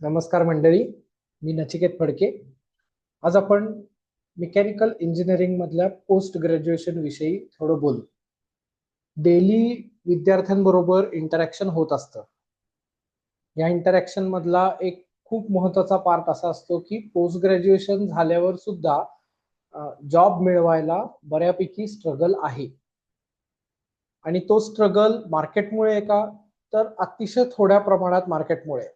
नमस्कार मंडळी मी नचिकेत फडके. आज आपण मेकॅनिकल इंजिनिअरिंग मधल्या पोस्ट ग्रॅज्युएशन विषयी थोडं बोलू. डेली विद्यार्थ्यांबरोबर इंटरॅक्शन होत असतं. या इंटरॅक्शन मधला एक खूप महत्त्वाचा पार्ट असा असतो की पोस्ट ग्रॅज्युएशन झाल्यावर सुद्धा जॉब मिळवायला बऱ्यापैकी स्ट्रगल आहे. आणि तो स्ट्रगल मार्केटमुळे आहे का? तर अतिशय थोड्या प्रमाणात मार्केटमुळे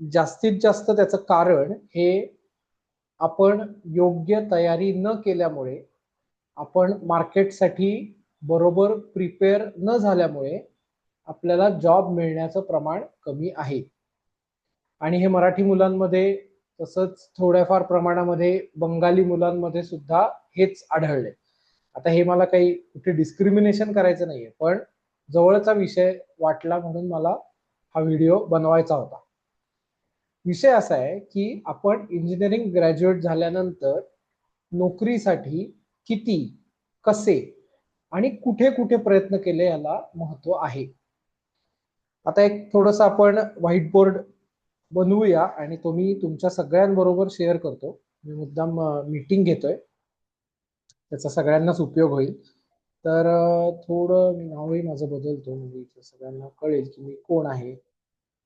जास्तीत जास्त त्याचं कारण हे आपण योग्य तयारी न केल्यामुळे आपण मार्केटसाठी बरोबर प्रिपेअर न झाल्यामुळे आपल्याला जॉब मिळण्याचं प्रमाण कमी आहे. आणि हे मराठी मुलांमध्ये तसंच थोड्याफार प्रमाणामध्ये बंगाली मुलांमध्ये सुद्धा हेच आढळले आता हे मला काही कुठे डिस्क्रिमिनेशन करायचं नाहीये पण जवळचा विषय वाटला म्हणून मला हा व्हिडिओ बनवायचा होता. विषय असा आहे की आपण इंजिनिअरिंग ग्रॅज्युएट झाल्यानंतर नोकरीसाठी किती कसे आणि कुठे कुठे प्रयत्न केले याला महत्त्व आहे. आता एक थोडस आपण व्हाईट बोर्ड बनवूया आणि तो मी तुमच्या सगळ्यांबरोबर शेअर करतो. मी मुद्दाम मीटिंग घेतोय. त्याचा सगळ्यांनाच उपयोग होईल. तर थोडं मी नावही माझं बदलतो. म्हणजे सगळ्यांना कळेल की मी कोण आहे.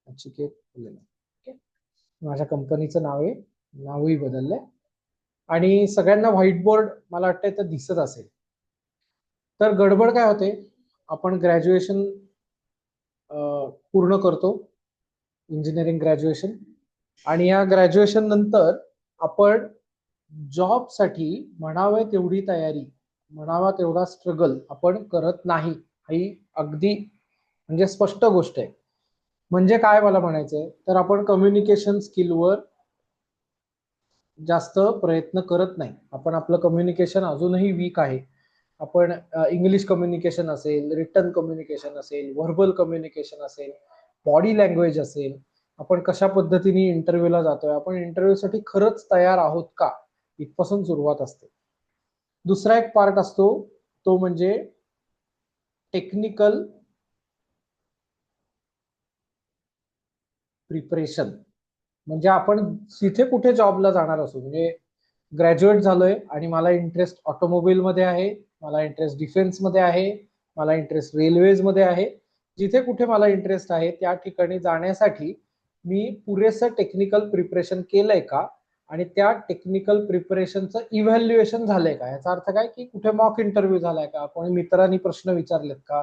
नचिकेत माझ्या कंपनीचं नाव आहे नावही बदललंय. आणि सगळ्यांना व्हाईट बोर्ड मला वाटतंय तर दिसत असेल. तर गडबड काय होते? आपण ग्रॅज्युएशन पूर्ण करतो इंजिनिअरिंग ग्रॅज्युएशन आणि या ग्रॅज्युएशन नंतर आपण जॉबसाठी म्हणावे तेवढी तयारी म्हणावा तेवढा स्ट्रगल आपण करत नाही. ही अगदी म्हणजे स्पष्ट गोष्ट आहे. म्हणजे काय मला म्हणायचंय? तर आपण कम्युनिकेशन स्किलवर जास्त प्रयत्न करत नाही. आपण आपलं कम्युनिकेशन अजूनही वीक आहे. आपण इंग्लिश कम्युनिकेशन असेल रिटर्न कम्युनिकेशन असेल व्हर्बल कम्युनिकेशन असेल बॉडी लँग्वेज असेल आपण कशा पद्धतीने इंटरव्ह्यूला जातोय? आपण इंटरव्ह्यूसाठी खरंच तयार आहोत का? इथपासून सुरुवात असते. दुसरा एक पार्ट असतो तो म्हणजे टेक्निकल प्रिपरेशन म्हणजे आपण तिथे कुठे जॉबला जाणार असू म्हणजे ग्रॅज्युएट झालोय आणि मला इंटरेस्ट ऑटोमोबाईल मध्ये आहे मला इंटरेस्ट डिफेन्समध्ये आहे मला इंटरेस्ट रेल्वेजमध्ये आहे जिथे कुठे मला इंटरेस्ट आहे त्या ठिकाणी जाण्यासाठी मी पुरेसं टेक्निकल प्रिपरेशन केलंय का? आणि त्या टेक्निकल प्रिपरेशनचं इव्हॅल्युएशन झालंय का? याचा अर्थ काय की कुठे मॉक इंटरव्ह्यू झालाय का? कोणी मित्रांनी प्रश्न विचारलेत का?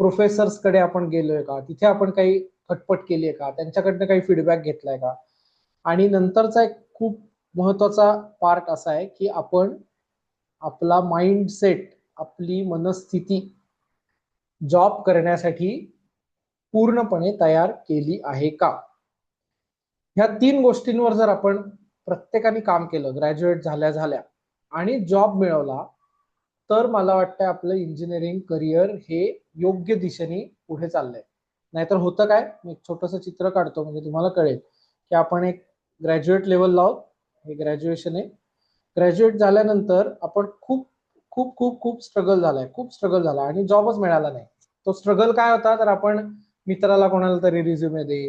प्रोफेसर्सकडे आपण गेलोय का? तिथे आपण काही खटपट केली आहे का? त्यांच्याकडनं काही फीडबॅक घेतलाय का? आणि नंतरचा एक खूप महत्त्वाचा पार्ट असा आहे की आपण आपला माइंडसेट आपली मनस्थिती जॉब करण्यासाठी पूर्णपणे तयार केली आहे का? ह्या तीन गोष्टींवर जर आपण प्रत्येकाने काम केलं ग्रॅज्युएट झाल्या झाल्या आणि जॉब मिळवला तर मला वाटतं आपलं इंजिनिअरिंग करिअर हे योग्य दिशेने पुढे चाललंय. नाहीतर होतं काय? मी एक छोटस चित्र काढतो म्हणजे तुम्हाला कळेल की आपण एक ग्रॅज्युएट लेवल लावत हे ग्रॅज्युएशन आहे. ग्रॅज्युएट झाल्यानंतर आपण खूप खूप खूप खूप स्ट्रगल झालाय. खूप स्ट्रगल झाला आणि जॉबच मिळाला नाही. तो स्ट्रगल काय होता? तर आपण मित्राला कोणाला तरी रिझ्युमे दे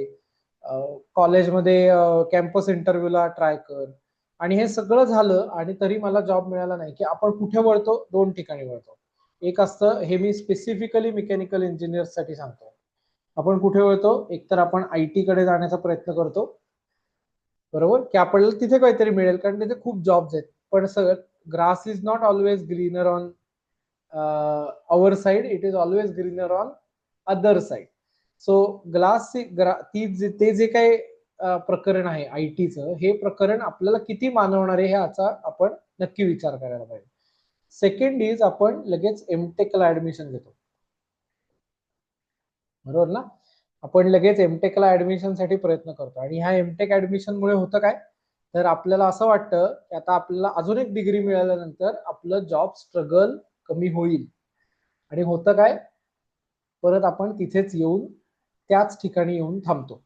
कॉलेजमध्ये कॅम्पस इंटरव्ह्यूला ट्राय कर. आणि हे सगळं झालं आणि तरी मला जॉब मिळाला नाही की आपण कुठे वळतो? दोन ठिकाणी वळतो. एक असतं हे मी स्पेसिफिकली मेकॅनिकल इंजिनियरसाठी सांगतो. आपण कुठे वळतो? एकतर आपण आय टी कडे जाण्याचा प्रयत्न करतो. बरोबर? की आपल्याला तिथे काहीतरी मिळेल कारण तिथे खूप जॉब्स आहेत. पण sir grass is not always greener on our side it is always greener on other side so glass ती ते जे काही प्रकरण आहे आय टीचं हे प्रकरण आपल्याला किती मानवणार आहे ह्याचा आपण नक्की विचार करायला पाहिजे. सेकंड इज आपण लगेच एमटेकला ऍडमिशन घेतो. बरोबर ना? आपण लगेच एमटेकला ऍडमिशनसाठी प्रयत्न करतो. आणि ह्या एमटेक ऍडमिशन मुळे होतं काय? तर आपल्याला असं वाटतं की आता आपल्याला अजून एक डिग्री मिळाल्यानंतर आपलं जॉब स्ट्रगल कमी होईल. आणि होतं काय? परत आपण तिथेच येऊन त्याच ठिकाणी येऊन थांबतो.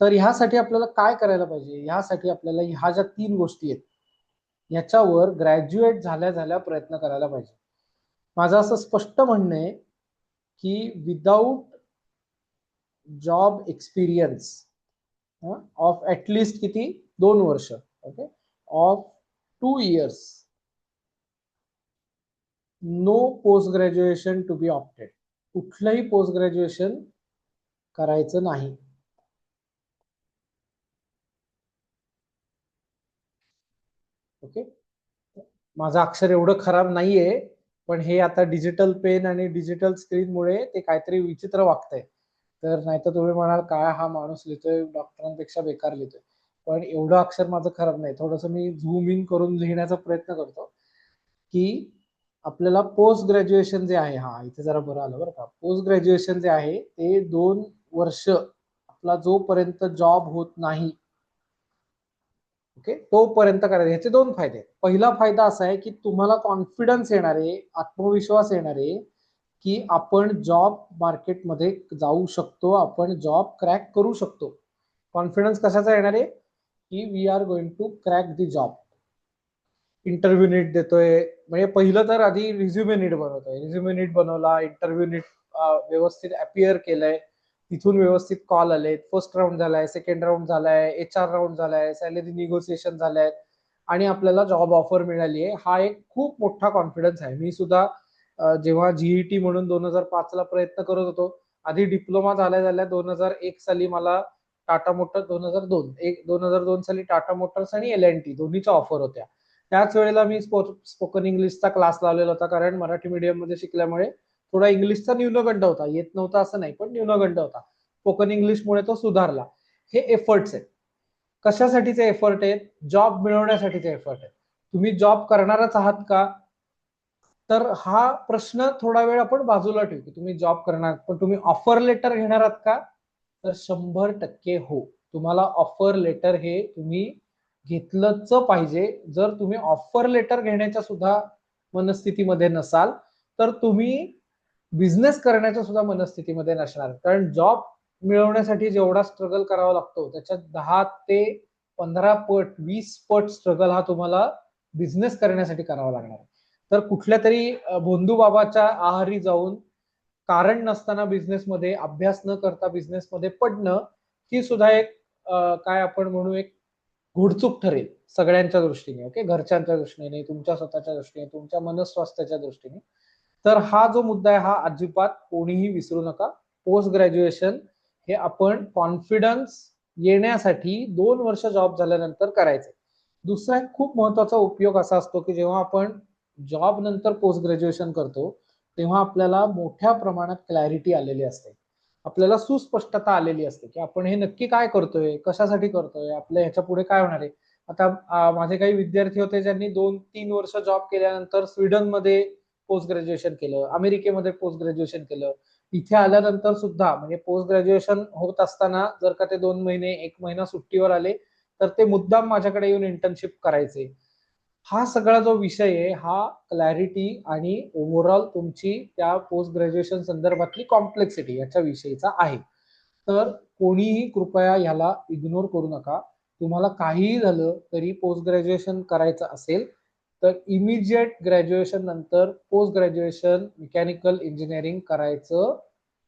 तर ह्यासाठी आपल्याला काय करायला पाहिजे? ह्यासाठी आपल्याला ह्या ज्या तीन गोष्टी आहेत याच्यावर ग्रॅज्युएट झाल्या झाल्या प्रयत्न करायला पाहिजे. माझं असं स्पष्ट म्हणणं आहे की without job experience of at least किती? दोन वर्ष okay of two years no post graduation to be opted कुठलंही पोस्ट ग्रॅज्युएशन करायचं नाही. ओके माझं अक्षर एवढं खराब नाहीये पण हे आता डिजिटल पेन आणि डिजिटल स्क्रीनमुळे ते काहीतरी विचित्र वागतंय. तर नाहीतर तुम्ही म्हणाल काय हा माणूस लिहितोय डॉक्टरांपेक्षा बेकार लिहितोय. पण एवढं अक्षर माझं खराब नाही. थोडस मी झूम इन करून लिहिण्याचा प्रयत्न करतो की आपल्याला पोस्ट ग्रॅज्युएशन जे आहे हा इथे जरा बरं आलं बरं का. पोस्ट ग्रॅज्युएशन जे आहे ते दोन वर्ष आपला जोपर्यंत जॉब होत नाही ओके तोपर्यंत करायचं. ह्याचे दोन फायदे पहिला फायदा असा आहे की तुम्हाला कॉन्फिडन्स येणारे आत्मविश्वास येणारे की आपण जॉब मार्केटमध्ये जाऊ शकतो आपण जॉब क्रॅक करू शकतो. कॉन्फिडन्स कशाचा येणार आहे? की we are going to crack the job interview नीट देतोय. म्हणजे पहिलं तर आधी रिझ्युमे नीट बनवतोय. रिझ्युमे नीट बनवला इंटरव्ह्यू नीट व्यवस्थित अपिअर केलंय. तिथून व्यवस्थित कॉल आलेत. फर्स्ट राऊंड झालाय सेकंड राऊंड झालाय एच आर राऊंड झालाय सॅलरी निगोसिएशन झालंय. आणि आपल्याला जॉब ऑफर मिळाली आहे हा एक खूप मोठा कॉन्फिडन्स आहे. मी सुद्धा जेव्हा जीईटी म्हणून दोन हजार पाच ला प्रयत्न करत होतो आधी डिप्लोमा झाल्या झाल्या दोन हजार एक साली मला टाटा मोटर्स दोन हजार दोन एक दोन हजार दोन साली टाटा मोटर्स आणि एल एन टी दोन्हीच्या ऑफर होत्या. त्याच वेळेला मी स्पोकन इंग्लिशचा क्लास लावलेला होता कारण मराठी मीडियममध्ये शिकल्यामुळे थोडा इंग्लिशचा न्यूनगंड होता. येत नव्हता असं नाही पण न्यूनगंड होता. स्पोकन इंग्लिशमुळे तो सुधारला. हे एफर्ट्स आहेत. कशासाठीचे एफर्ट आहेत? जॉब मिळवण्यासाठीचे एफर्ट आहेत. तुम्ही जॉब करणारच आहात का? तर हा प्रश्न थोडा वेळ आपण बाजूला ठेवू की तुम्ही जॉब करणार पण तुम्ही ऑफर लेटर घेणार आहात का? तर शंभर टक्के हो. तुम्हाला ऑफर लेटर हे तुम्ही घेतलंच पाहिजे. जर तुम्ही ऑफर लेटर घेण्याच्या सुद्धा मनस्थितीमध्ये नसाल तर तुम्ही बिझनेस करण्याच्या सुद्धा मनस्थितीमध्ये नसणार. कारण जॉब मिळवण्यासाठी जेवढा स्ट्रगल करावा लागतो त्याच्यात दहा ते पंधरा पट वीस पट स्ट्रगल हा तुम्हाला बिझनेस करण्यासाठी करावा लागणार. आहे तर कुठल्या तरी भोंदू बाबाच्या आहारी जाऊन कारण नसताना बिझनेसमध्ये अभ्यास न करता बिझनेसमध्ये पडणं ही सुद्धा एक काय आपण म्हणू एक घुडचूक ठरेल सगळ्यांच्या दृष्टीने ओके? घरच्यांच्या दृष्टीने तुमच्या स्वतःच्या दृष्टीने तुमच्या मनस्वास्थ्याच्या दृष्टीने. तर हा जो मुद्दा आहे हा अजिबात कोणीही विसरू नका. पोस्ट ग्रॅज्युएशन हे आपण कॉन्फिडन्स येण्यासाठी दोन वर्ष जॉब झाल्यानंतर करायचे दुसरा एक खूप महत्त्वाचा उपयोग असा असतो की जेव्हा आपण जॉब नंतर पोस्ट ग्रॅज्युएशन करतो तेव्हा आपल्याला मोठ्या प्रमाणात क्लॅरिटी आलेली असते. आपल्याला सुस्पष्टता आलेली असते की आपण हे नक्की काय करतोय कशासाठी करतोय आपल्या ह्याच्या पुढे काय होणार आहे? आता माझे काही विद्यार्थी होते ज्यांनी दोन तीन वर्ष जॉब केल्यानंतर स्वीडनमध्ये पोस्ट ग्रॅज्युएशन केलं अमेरिकेमध्ये पोस्ट ग्रॅज्युएशन केलं. इथे आल्यानंतर सुद्धा म्हणजे पोस्ट ग्रॅज्युएशन होत असताना जर का ते दोन महिने एक महिना सुट्टीवर आले तर ते मुद्दाम माझ्याकडे येऊन इंटर्नशिप करायचे. हा सगळा जो विषय आहे हा क्लॅरिटी आणि ओव्हरऑल तुमची त्या पोस्ट ग्रॅज्युएशन संदर्भातली कॉम्प्लेक्सिटी याच्या विषयीचा आहे. तर कोणीही कृपया ह्याला इग्नोर करू नका. तुम्हाला काहीही झालं तरी पोस्ट ग्रॅज्युएशन करायचं असेल तर इमिजिएट ग्रॅज्युएशन नंतर पोस्ट ग्रॅज्युएशन मेकॅनिकल इंजिनिअरिंग करायचं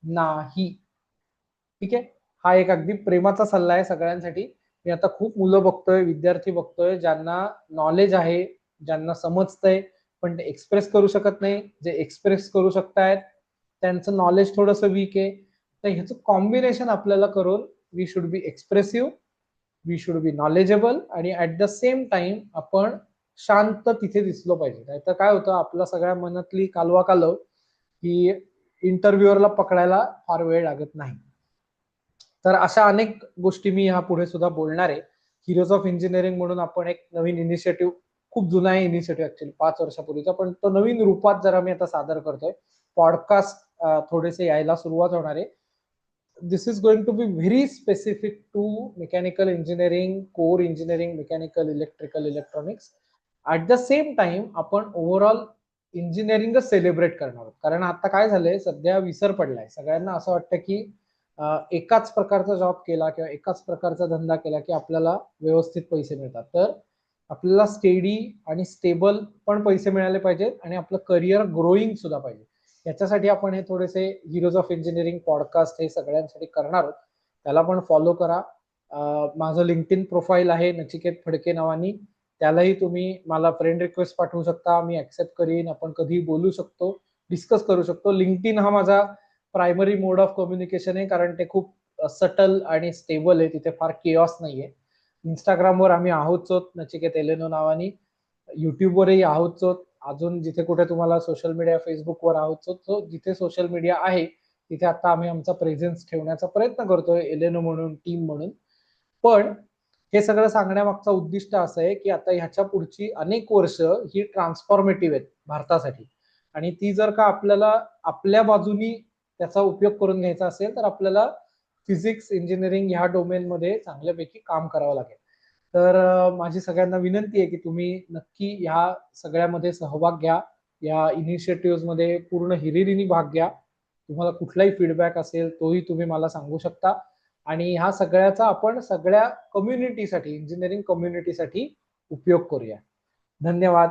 नाही. ठीक आहे? हा एक अगदी प्रेमाचा सल्ला आहे सगळ्यांसाठी. मी आता खूप मुलं बघतोय विद्यार्थी बघतोय ज्यांना नॉलेज आहे ज्यांना समजतंय पण ते एक्सप्रेस करू शकत नाही. जे एक्सप्रेस करू शकतायत त्यांचं नॉलेज थोडंसं वीक आहे. तर ह्याचं कॉम्बिनेशन आपल्याला करून we should be expressive we should be knowledgeable आणि ऍट द सेम टाइम आपण शांत तिथे दिसलो पाहिजे. नाहीतर काय होतं आपला सगळ्या मनातली कालवा कालव ही इंटरव्ह्युअरला पकडायला फार वेळ लागत नाही. तर अशा अनेक गोष्टी मी ह्या पुढे सुद्धा बोलणार आहे. हिरोज ऑफ इंजिनिअरिंग म्हणून आपण एक नवीन इनिशिएटिव्ह खूप जुना आहे इनिशिएटिव्ह ऍक्च्युली पाच वर्षापूर्वीचा पण तो नवीन रूपात जरा मी आता सादर करतोय. पॉडकास्ट थोडेसे यायला सुरुवात होणार आहे. This is going to be very specific to mechanical engineering core engineering mechanical electrical electronics at the same time आपण ओव्हरऑल इंजिनिअरिंगच सेलिब्रेट करणार आहोत. कारण आता काय झालंय सध्या विसर पडलाय. सगळ्यांना असं वाटतं की एकाच प्रकारचा जॉब केला किंवा एकाच प्रकारचा धंदा केला की आपल्याला व्यवस्थित पैसे मिळतात. तर आपल्याला स्टेडी आणि स्टेबल पण पैसे मिळाले पाहिजेत आणि आपलं करिअर ग्रोईंग सुद्धा पाहिजे. याच्यासाठी आपण हे थोडेसे हिरोज ऑफ इंजिनिअरिंग पॉडकास्ट हे सगळ्यांसाठी करणार आहोत. त्याला पण फॉलो करा. माझं माझं लिंक्डइन प्रोफाईल आहे नचिकेत फडके नावानी. त्यालाही तुम्ही मला फ्रेंड रिक्वेस्ट पाठवू शकता. मी ऍक्सेप्ट करीन. आपण कधी बोलू शकतो डिस्कस करू शकतो. लिंक्डइन हा माझा प्रायमरी मोड ऑफ कम्युनिकेशन आहे कारण ते खूप सटल आणि स्टेबल आहे तिथे फार केऑस नाहीये इंस्टाग्रामवर आम्ही आहोतच आहोत, नचिकेत एलेनो नावाने युट्यूबवरही आहोतच आहोत. अजून जिथे कुठे तुम्हाला सोशल मीडिया फेसबुकवर आहोत. सो जिथे सोशल मीडिया आहे तिथे आता आम्ही आमचा प्रेझेन्स ठेवण्याचा प्रयत्न करतोय एलेनो म्हणून टीम म्हणून पण हे सगळं सांगण्यामागचा उद्दिष्ट असं आहे की आता ह्याच्या पुढची अनेक वर्ष ही ट्रान्सफॉर्मेटिव्ह आहेत भारतासाठी आणि ती जर का आपल्याला आपल्या बाजूनी त्याचा उपयोग करून घ्यायचा असेल तर आपल्याला फिजिक्स इंजिनिअरिंग ह्या डोमेनमध्ये चांगल्यापैकी काम करावं लागेल. तर माझी सगळ्यांना विनंती आहे की तुम्ही नक्की ह्या सगळ्यामध्ये सहभाग घ्या. या इनिशिएटिव्हमध्ये पूर्ण हिरिरीने भाग घ्या. तुम्हाला कुठलाही फीडबॅक असेल तोही तुम्ही मला सांगू शकता. आणि ह्या सगळ्याचा आपण सगळ्या कम्युनिटीसाठी इंजिनिअरिंग कम्युनिटीसाठी उपयोग करूया. धन्यवाद.